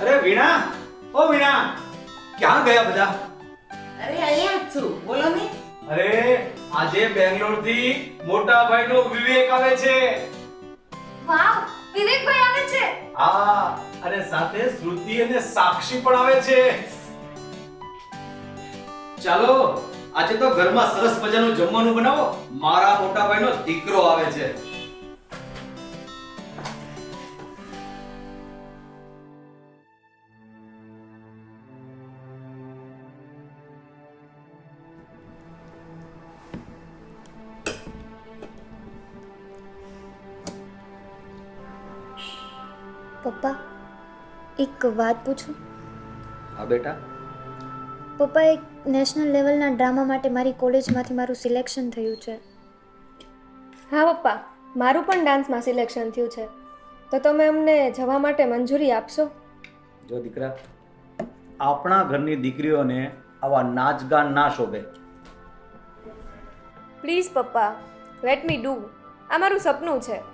અરે વીણા ઓ વીણા ક્યાં ગયા બધા? અરે અહીંયા છું બોલો ને. અરે આજે બેંગ્લોરથી મોટા ભાઈ નો વિવેક આવે છે. વાવ, વિવેકભાઈ આવે છે. હા, અને સાથે શ્રુતિ અને સાક્ષી પણ આવે છે. ચાલો, આજે તો ઘરમાં સરસ મજાનું જમવાનું બનાવો. મારા મોટા ભાઈનો દીકરો આવે છે. પપ્પા એક વાત પૂછું? હા બેટા. પપ્પા એક નેશનલ લેવલના ડ્રામા માટે મારી કોલેજમાંથી મારું સિલેક્શન થયું છે. હા પપ્પા. મારું પણ ડાન્સમાં સિલેક્શન થયું છે. તો તમે અમને જવા માટે મંજૂરી આપશો? જો દીકરા આપણા ઘરની દીકરીઓને આવા નાચગાન ના શોભે. પ્લીઝ પપ્પા. લેટ મી ડુ આ મારું સપનું છે.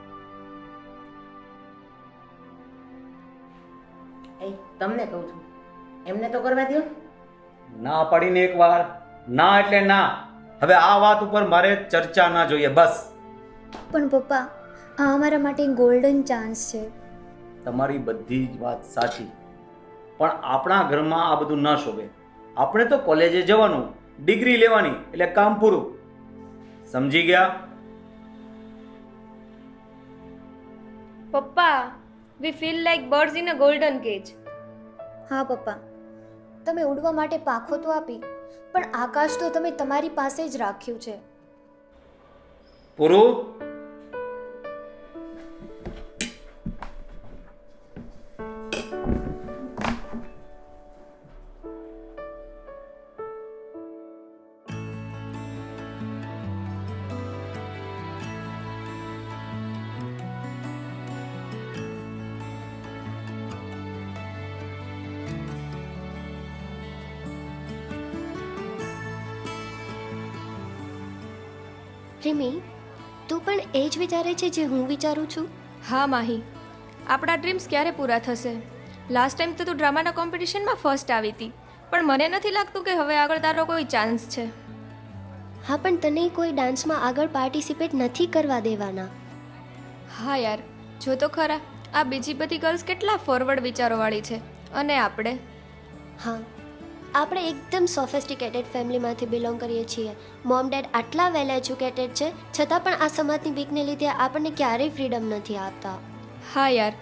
એ તમને કહું છું. એમને તો કરવા દો ના પાડીને એકવાર. ના એટલે ના. હવે આ વાત ઉપર મારે ચર્ચા ના જોઈએ બસ. પણ પપ્પા આ અમારા માટે ગોલ્ડન ચાન્સ છે. તમારી બધી જ વાત સાચી. પણ આપણા ઘરમાં આ બધું ના શોભે. આપણે તો કોલેજે જવાનું ડિગ્રી લેવાની એટલે કામ પૂરું. સમજી ગયા? પપ્પા we feel like birds in a golden cage હા પપ્પા. તમે ઉડવા માટે પાખો તો આપી પણ આકાશ તો તમે તમારી પાસે જ રાખ્યું છે. પૂરું રિમી તું પણ એ જ વિચારે છે જે હું વિચારું છું? હા માહી. આપણા ડ્રીમ્સ ક્યારે પૂરા થશે? લાસ્ટ ટાઈમ તો તું ડ્રામાના કોમ્પિટિશનમાં ફર્સ્ટ આવી હતી પણ મને નથી લાગતું કે હવે આગળ તારો કોઈ ચાન્સ છે. હા પણ તને કોઈ ડાન્સમાં આગળ પાર્ટિસિપેટ નથી કરવા દેવાના. હા યાર. જો તો ખરા. આ બીજી બધી ગર્લ્સ કેટલા ફોરવર્ડ વિચારોવાળી છે. અને આપણે? હા. આપણે એકદમ સોફેસ્ટિકેટેડ ફેમિલીમાંથી બિલોંગ કરીએ છીએ. મોમ ડેડ આટલા વેલ એજ્યુકેટેડ છે છતાં પણ આ સમાજની બીકને લીધે આપણને ક્યારેય ફ્રીડમ નથી આપતા. હા યાર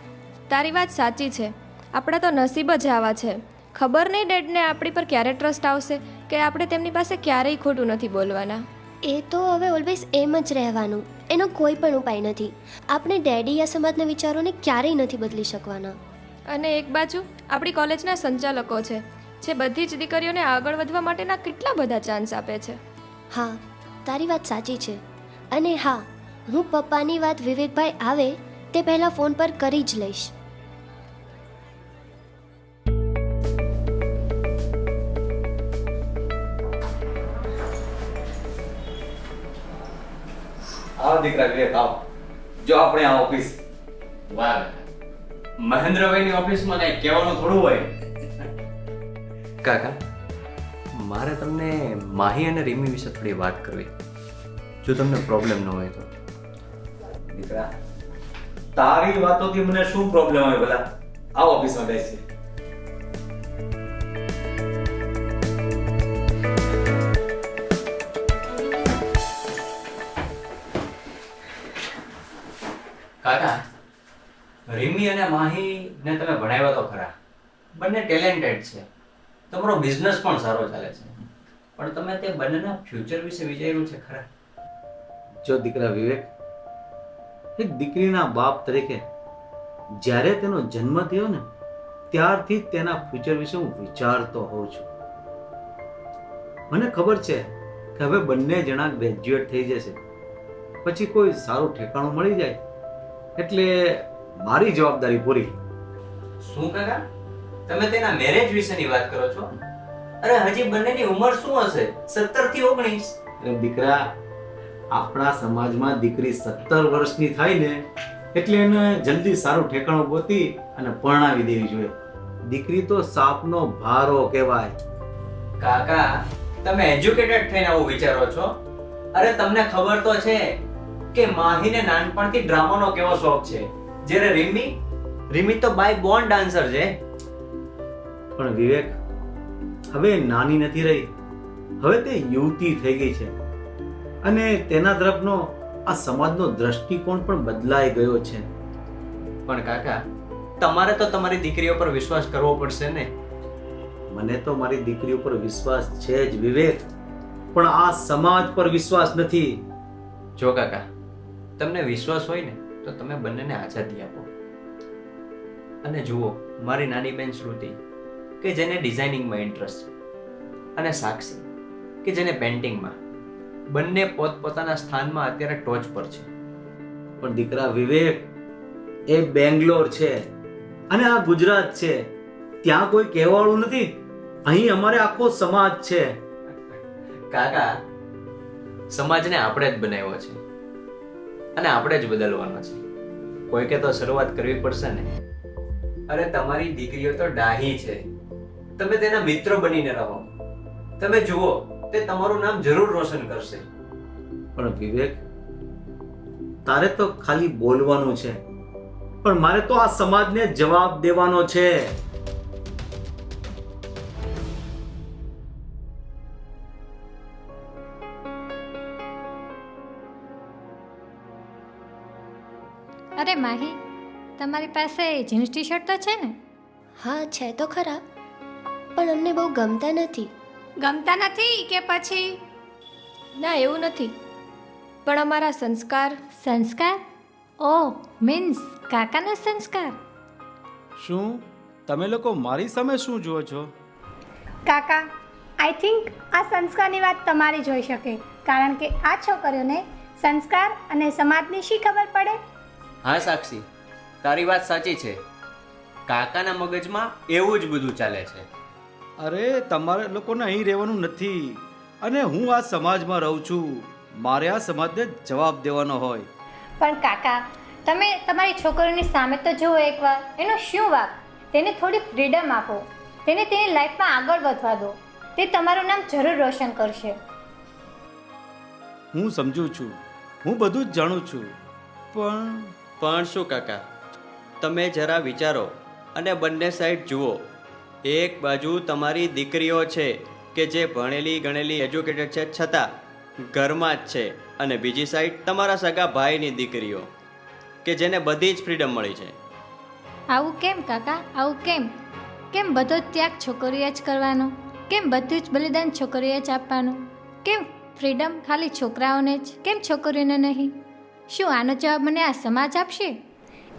તારી વાત સાચી છે. આપણા તો નસીબ જ આવા છે. ખબર નહીં ડેડને આપણી પર ક્યારે ટ્રસ્ટ આવશે કે આપણે તેમની પાસે ક્યારેય ખોટું નથી બોલવાના. એ તો હવે ઓલવેઝ એમ જ રહેવાનું. એનો કોઈ પણ ઉપાય નથી. આપણે ડેડી આ સમાજના વિચારોને ક્યારેય નથી બદલી શકવાના. અને એક બાજુ આપણી કોલેજના સંચાલકો છે. જે બધી જ દીકરીઓને આગળ વધવા માટેના કેટલા બધા ચાન્સ આપે છે? હા તારી વાત સાચી છે. અને હા હું પપ્પાની વાત વિવેકભાઈ આવે તે પહેલાં ફોન પર કરી જ લઈશ. આવો દીકરા વિવેક આવો. જો આપણે આ ઓફિસ વાહ મહેન્દ્રભાઈની ઓફિસમાં કઈ કહેવાનું થોડું હોય? કાકા મારે તમને માહી અને રીમી વિશે થોડી વાત કરવી. જો તમને પ્રોબ્લેમ ન હોય તો. દીકરા તારી વાતોથી મને શું પ્રોબ્લેમ હોય ભલા? આવો ઓફિસમાં બેસી કાકા રીમી અને માહી ને તમે ભણાવ્યા તો ખરા. બંને ટેલેન્ટેડ છે. તમારો બિઝનેસ પણ સારો ચાલે છે. પણ તમે તે બંનેના ફ્યુચર વિશે વિચાર્યું છે ખરા? જો દીકરા વિવેક એક દીકરીના બાપ તરીકે જ્યારે તેનો જન્મ થયો ને ત્યારથી જ તેના ફ્યુચર વિશે હું વિચારતો હોઉં છું. મને ખબર છે કે હવે બંને જણા ગ્રેજ્યુએટ થઈ જશે. પછી કોઈ સારું ઠેકાણું મળી જાય. એટલે મારી જવાબદારી પૂરી. શું કાકા? તમે તેના મેરેજ વિશેની વાત કરો છો? અરે હજી બંનેની ઉંમર શું હશે? સત્તરથી ઓગણીસ. અરે દીકરા આપણા સમાજમાં દીકરી સત્તર વર્ષની થાય ને એટલે એને જલ્દી સારું ઠેકાણું ગોતી અને પરણાવી દેવી જોઈએ. દીકરી તો સાપનો ભારો કહેવાય. કાકા તમે એજ્યુકેટેડ થઈને આવું વિચારો છો? અરે તમને ખબર તો છે કે માહીને નાનપણથી ડ્રામાનો કેવો શોખ છે? જ્યારે રીમી રીમી તો બાય બોર્ન ડાન્સર છે. પણ વિવેક હવે નાની નથી રહી. હવે તે યુવતી થઈ ગઈ છે. અને તેના તરફનો આ સમાજનો દ્રષ્ટિકોણ પણ બદલાઈ ગયો છે. પણ કાકા તમારે તો તમારી દીકરીઓ પર વિશ્વાસ કરવો પડશે ને? મને તો મારી દીકરી ઉપર વિશ્વાસ છે જ વિવેક પણ આ સમાજ પર વિશ્વાસ નથી. જો કાકા તમને વિશ્વાસ હોય ને તો તમે બંનેને આઝાદી આપો. અને જુઓ મારી નાની બેન શ્રુતિ કે જેને ડિઝાઇનિંગમાં ઇન્ટરેસ્ટ છે. અને સાક્ષી કે જેને પેન્ટિંગમાં બંને પોતપોતાના સ્થાનમાં અત્યારે ટોચ પર છે. પણ દીકરા વિવેક એ બેંગ્લોર છે અને આ ગુજરાત છે. ત્યાં કોઈ કહેવાળું નથી. અહીં અમારે આખો સમાજ છે. કાકા સમાજને આપણે જ બનાવ્યો છે. અને આપણે જ બદલવાનો છે. કોઈકે તો શરૂઆત કરવી પડશે ને. અરે તમારી દીકરીઓ તો ડાહી છે. તમે તેના મિત્ર બનીને રહો. તમે જુઓ તે તમારું નામ જરૂર રોશન કરશે. પણ વિવેક તારે તો ખાલી બોલવાનું છે. પણ મારે તો આ સમાજને જવાબ દેવાનો છે. અરે માહી તમારી પાસે જીન્સ ટી શર્ટ તો છે ને? હા છે તો ખરા. પણ અમને બહુ ગમતા નથી. ગમતા નથી કે પછી? ના એવું નથી. પણ અમારા સંસ્કાર. સંસ્કાર? ઓ મીન્સ કાકાના સંસ્કાર? શું? તમે લોકો મારી સામે શું જુઓ છો? કાકા આઈ થિંક આ સંસ્કારની વાત તમારી જોઈ શકે. કારણ કે આ છોકરીઓને સંસ્કાર અને સમાજની શી ખબર પડે? હા સાક્ષી. તારી વાત સાચી છે. કાકાના મગજમાં એવું જ બધું ચાલે છે. અરે તમારે લોકોને અહીં રહેવાનું નથી. અને હું આ સમાજમાં રહું છું. મારે આ સમાજને જવાબ દેવાનો હોય. પણ કાકા તમે તમારી છોકરીની સામે તો જુઓ એકવાર. એનો શું વાક તેને થોડી ફ્રીડમ આપો. તેને તેની લાઈફમાં આગળ વધવા દો. તે તમારું નામ જરૂર રોશન કરશે. હું સમજુ છું. હું બધું જ જાણું છું. પણ પણ શું કાકા? તમે જરા વિચારો અને બંને સાઈડ જુઓ. એક બાજુ તમારી દીકરીઓ છે કે જે ભણેલી ગણેલી એજ્યુકેટેડ છે છતાં ઘરમાં જ છે અને બીજી સાઈડ તમારા સગા ભાઈની દીકરીઓ કે જેને બધી જ ફ્રીડમ મળી છે. આવું કેમ કાકા? આવું કેમ? કેમ બધો ત્યાગ છોકરીએ જ કરવાનો? કેમ બધું જ બલિદાન છોકરીએ જ આપવાનું? કેમ ફ્રીડમ ખાલી છોકરાઓને જ? કેમ છોકરીઓને નહીં? શું આનો જવાબ મને આ સમાજ આપશે?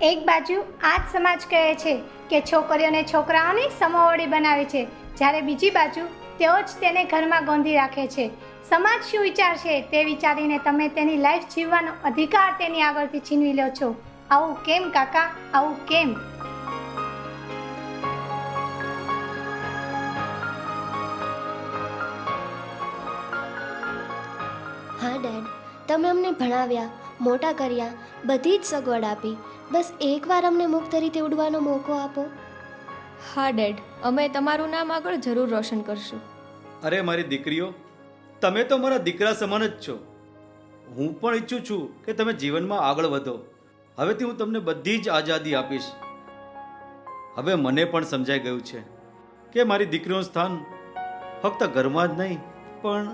એક બાજુ આ જ સમાજ કહે છે કે છોકરીઓને છોકરાઓની સમોવડી બનાવે છે. જ્યારે બીજી બાજુ તેઓ જ તેને ઘરમાં ગોંધી રાખે છે. સમાજ શું વિચારશે તે વિચારીને તમે તેની લાઈફ જીવવાનો અધિકાર તેની આગળથી છીનવી લો છો. આવું કેમ કાકા? આવું કેમ? હા, ડેડ. તમે અમને ભણાવ્યા, મોટા કર્યા, બધી જ સગવડ આપી. બસ એકવાર અમને મુક્ત રીતે ઉડવાનો મોકો આપો. હા ડેડ. અમે તમારું નામ આગળ જરૂર રોશન કરશું. અરે મારી દીકરીઓ તમે તો મારા દીકરા સમાન જ છો. હું પણ ઈચ્છું છું કે તમે જીવનમાં આગળ વધો. હવેથી હું તમને બધી જ આઝાદી આપીશ. હવે મને પણ સમજાઈ ગયું છે કે મારી દીકરીનું સ્થાન ફક્ત ઘરમાં જ નહીં પણ